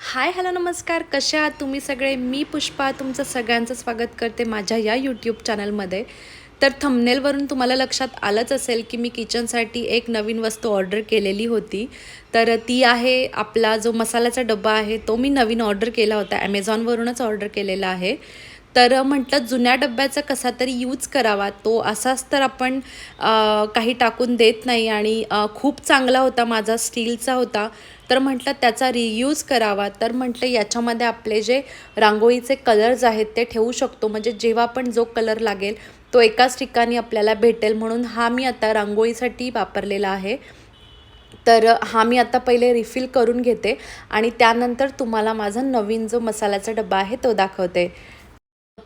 Hi hello नमस्कार. कसे आहात तुम्ही सगळे? मी पुष्पा. तुमचं सगळ्यांचं स्वागत करते माझ्या या यूट्यूब चॅनलमध्ये तर थंबनेलवरून तुम्हाला लक्षात आलंच असेल की मी किचनसाठी एक नवीन वस्तू ऑर्डर केलेली होती. तर ती आहे आपला जो मसाल्याचा डब्बा आहे तो मी नवीन ऑर्डर केला होता. ॲमेझॉनवरूनच ऑर्डर केलेला आहे. तर म्हटलं जुन्या डब्याचा कसा तरी यूज करावा. तो असाच तर आपण काही टाकून देत नाही आणि खूप चांगला होता माझा स्टीलचा होता. तर म्हटलं त्याचा रियूज करावा. तर म्हटलं याच्यामध्ये आपले जे रांगोळीचे कलर्स आहेत ते ठेवू शकतो. म्हणजे जेव्हा पण जो कलर लागेल तो एकाच ठिकाणी आपल्याला भेटेल. म्हणून हा मी आता रांगोळीसाठी वापरलेला आहे. तर हा मी आता पहिले रिफिल करून घेते. आणि त्यानंतर तुम्हाला माझा नवीन जो मसाल्याचा डबा आहे तो दाखवते.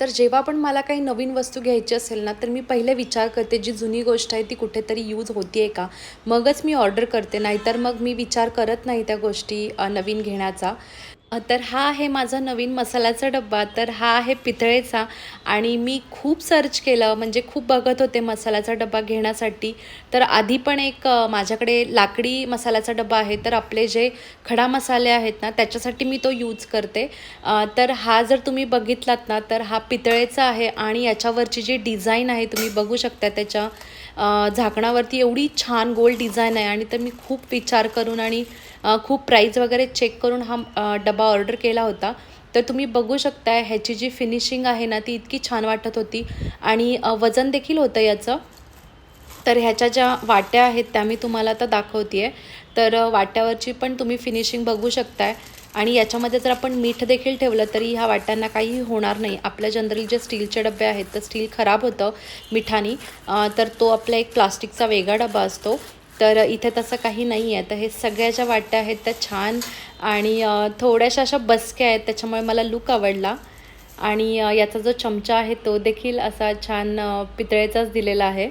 तर जेव्हा पण मला काही नवीन वस्तू घ्यायची असेल ना तर मी पहिले विचार करते जी जुनी गोष्ट आहे ती कुठेतरी यूज होती आहे का? मगच मी ऑर्डर करते नाहीतर मग मी विचार करत नाही त्या गोष्टी नवीन घेण्याचा. तर हा आहे माझा नवीन मसाल्याचा डब्बा. तर हा आहे पितळेचा आणि मी खूप सर्च केलं म्हणजे खूप बघत होते मसाल्याचा डब्बा घेण्यासाठी. तर आधी पण एक माझ्याकडे लाकडी मसाल्याचा डब्बा आहे. तर आपले जे खडा मसाले आहेत ना त्याच्यासाठी मी तो यूज करते. तर हा जर तुम्ही बघितलात ना तर हा पितळेचा आहे आणि याच्यावरची जी डिझाईन आहे तुम्ही बघू शकता त्याच्या झाकणावरती एवढी छान गोल डिझाईन आहे आणि तर मी खूप विचार करून आणि खूप प्राईज वगैरे चेक करून हा डबा ऑर्डर केला होता. तर तुम्ही बघू शकताय ह्याची जी फिनिशिंग आहे ना ती इतकी छान वाटत होती. आणि वजन देखील होतं याचं. तर ह्याच्या ज्या वाट्या आहेत त्या मी तुम्हाला आता दाखवते आहे तर वाट्यावरची पण तुम्ही फिनिशिंग बघू शकताय. आणि याच्यामध्ये जर आपण मीठ देखील ठेवलं तरी ह्या वाट्यांना काही होणार नाही. आपल्या जनरली जे स्टीलचे डबे आहेत तर स्टील खराब होतं मिठानी. तर तो आपला एक प्लास्टिकचा वेगळा डबा असतो. तर इथे तसं काही नाही आहे. तर हे सगळ्या ज्या वाट्या आहेत त्या छान आणि थोड्याशा अशा बसक्या आहेत त्याच्यामुळे मला लुक आवडला. आणि याचा जो चमचा आहे तो देखील असा छान पितळेचाच दिलेला आहे.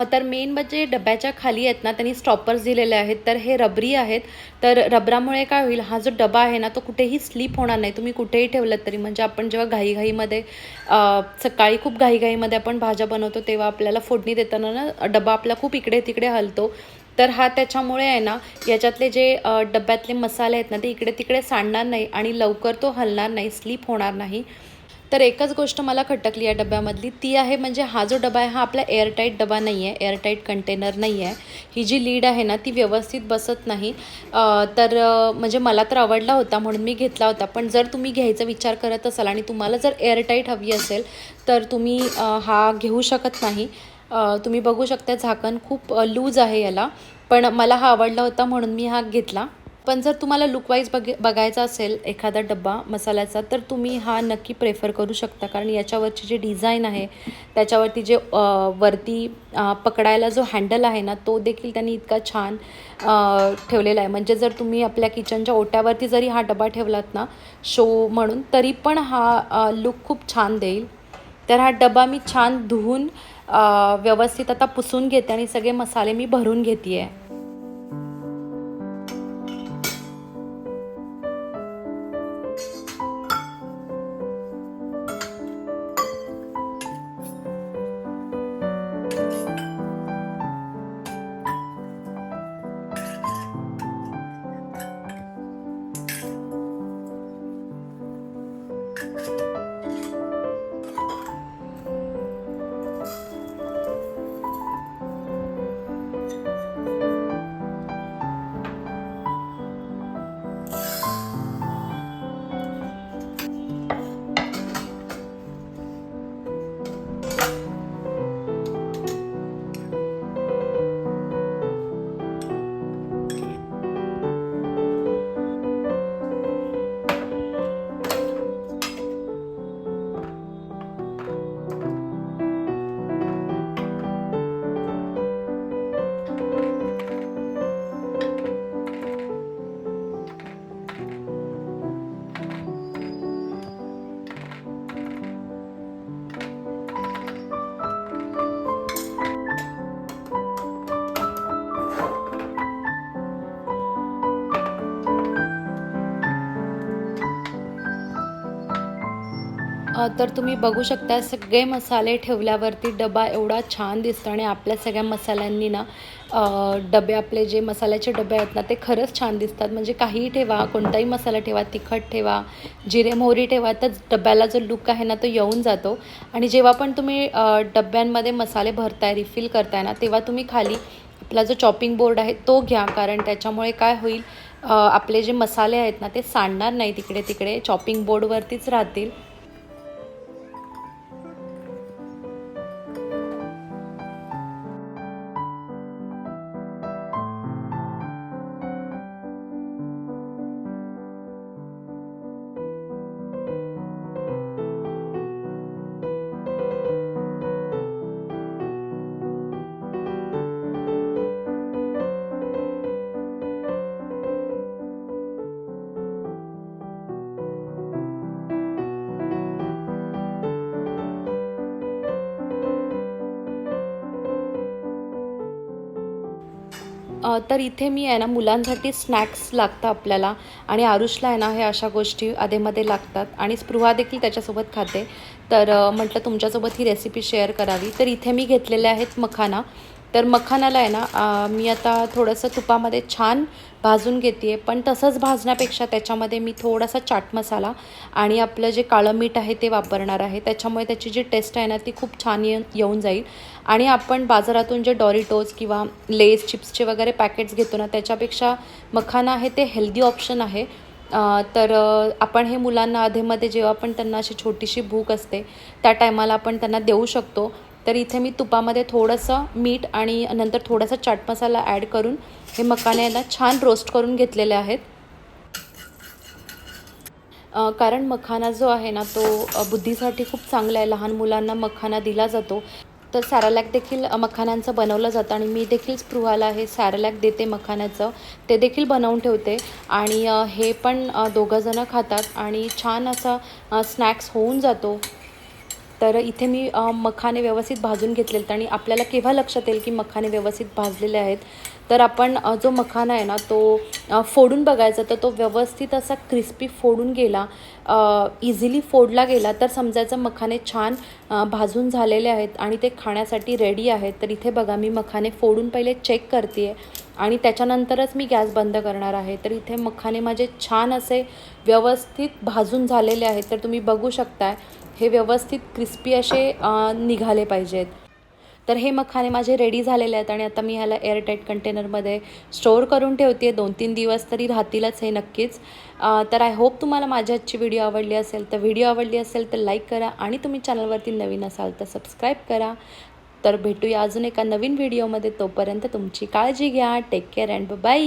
तर मेन म्हणजे डब्याच्या खाली आहेत ना त्यांनी स्टॉपर्स दिलेले आहेत. तर हे रबरी आहेत. तर रबरामुळे काय होईल हा जो डबा आहे ना तो कुठेही स्लिप होणार नाही. तुम्ही कुठेही ठेवलं तरी म्हणजे आपण जेव्हा घाईघाईमध्ये सकाळी खूप घाईघाईमध्ये आपण भाज्या बनवतो तेव्हा आपल्याला फोडणी देताना ना डबा आपला खूप इकडे तिकडे हलतो. तर हा त्याच्यामुळे आहे ना याच्यातले जे डब्यातले मसाले आहेत ना ते इकडे तिकडे सांडणार नाही आणि लवकर तो हलणार नाही स्लिप होणार नाही. तर एकच गोष्ट मला खटकली या डब्यामधली ती आहे म्हणजे हा जो डबा आहे हा आपला एअरटाईट डबा नाही आहे एअरटाईट कंटेनर नाही आहे ही जी लीड आहे ना ती व्यवस्थित बसत नाही. तर म्हणजे मला तर आवडला होता म्हणून मी घेतला होता. पण जर तुम्ही घ्यायचा विचार करत असाल आणि तुम्हाला जर एअरटाईट हवी असेल तर तुम्ही हा घेऊ शकत नाही. तुम्ही बघू शकता झाकण खूप लूज आहे याला. पण मला हा आवडला होता म्हणून मी हा घेतला. पण जर तुम्हाला लुकवाईज बघ बघायचा असेल एखादा डब्बा मसाल्याचा तर तुम्ही हा नक्की प्रेफर करू शकता. कारण याच्यावरची जी डिझाईन आहे त्याच्यावरती जे वरती पकडायला जो हँडल आहे ना तो देखील त्यांनी इतका छान ठेवलेला आहे. म्हणजे जर तुम्ही आपल्या किचनच्या ओट्यावरती जरी हा डबा ठेवलात ना शो म्हणून तरी पण हा लुक खूप छान देईल. तर हा डबा मी छान धुवून व्यवस्थित आता पुसून घेते आणि सगळे मसाले मी भरून घेते आहे तर तुम्ही बघू शकता सगळे मसाले ठेवल्यावरती डबा एवढा छान दिसतो आणि आपल्या सगळ्या मसाल्यांनी ना डबे आपले जे मसाल्याचे डबे आहेत ना ते खरंच छान दिसतात. म्हणजे काहीही ठेवा कोणताही मसाला ठेवा तिखट ठेवा जिरे मोहरी ठेवा तर डब्याला जो लुक आहे ना तो येऊन जातो. आणि जेव्हा पण तुम्ही डब्यांमध्ये मसाले भरताय रिफिल करताय ना तेव्हा तुम्ही खाली आपला जो चॉपिंग बोर्ड आहे तो घ्या. कारण त्याच्यामुळे काय होईल आपले जे मसाले आहेत ना ते सांडणार नाही. तिकडे तिकडे चॉपिंग बोर्डवरतीच राहतील. तर इथे मी आहे ना मुलांसाठी स्नॅक्स लागतं आपल्याला. आणि आरुषला आहे ना हे अशा गोष्टी अधेमध्ये लागतात. आणि स्पृहा देखील त्याच्यासोबत खाते. तर म्हटलं तुमच्यासोबत ही रेसिपी शेअर करावी. तर इथे मी घेतलेले आहेत मखाना. तर मखानाला आहे ना मी आता थोडंसं तुपामध्ये छान भाजून घेते आहे पण तसंच भाजण्यापेक्षा त्याच्यामध्ये मी थोडासा चाट मसाला आणि आपलं जे काळं मीठ आहे ते वापरणार आहे. त्याच्यामुळे त्याची जी टेस्ट आहे ना ती खूप छान येऊन जाईल. आणि आपण बाजारातून जे डॉरिटोज किंवा लेस चिप्सचे वगैरे पॅकेट्स घेतो ना त्याच्यापेक्षा मखाना आहे ते हेल्दी ऑप्शन आहे. तर आपण हे मुलांना अधेमध्ये जेव्हा पण त्यांना अशी छोटीशी भूक असते त्या टायमाला आपण त्यांना देऊ शकतो. तर इथे मी तुपामध्ये थोडंसं मीठ आणि नंतर थोडासा चाट मसाला ॲड करून हे मखाने ना छान रोस्ट करून घेतलेले आहेत. कारण मखाना जो आहे ना तो बुद्धीसाठी खूप चांगला आहे. लहान मुलांना मखाना दिला जातो. तर सॅरलॅक देखील मखानांचं बनवलं जातं आणि मी देखील स्पृहाला हे सॅरलॅक देते मखानाचं ते देखील बनवून ठेवते. आणि हे पण दोघंजणं खातात आणि छान असा स्नॅक्स होऊन जातो. तर इथे मी मखाने व्यवस्थित भाजून घेतलेत आणि आपल्याला केव्हा लक्षात येईल की मखाने व्यवस्थित भाजलेले आहेत? तर आपण जो मखाना आहे ना तो फोडून बघायचा तर तो व्यवस्थित असा क्रिस्पी फोडून गेला इझिली फोडला गेला तर समजायचं मखाने छान भाजून झालेले आहेत आणि ते खाण्यासाठी रेडी आहेत. तर इथे बघा मी मखाने फोडून पहिले चेक करते आहे आणि त्याच्यानंतरच मी गॅस बंद करणार आहे. तर इथे मखाने माझे छान असे व्यवस्थित भाजून झालेले आहेत. तर तुम्ही बघू शकताय. हे व्यवस्थित क्रिस्पी असे निघाले पाहिजेत. तर हे मखाने माझे रेडी झालेले आहेत आणि आता मी ह्याला एअरटाईट कंटेनरमध्ये स्टोअर करून ठेवते. आहे दोन तीन दिवस तरी राहतीलच हे नक्कीच. तर आय होप तुम्हाला माझ्या आजची व्हिडिओ आवडली असेल तर व्हिडिओ आवडली असेल तर लाईक करा आणि तुम्ही चॅनलवरती नवीन असाल तर सबस्क्राईब करा. तर भेटूया अजून एका नवीन व्हिडिओमध्ये तोपर्यंत तुमची काळजी घ्या. Take care and bye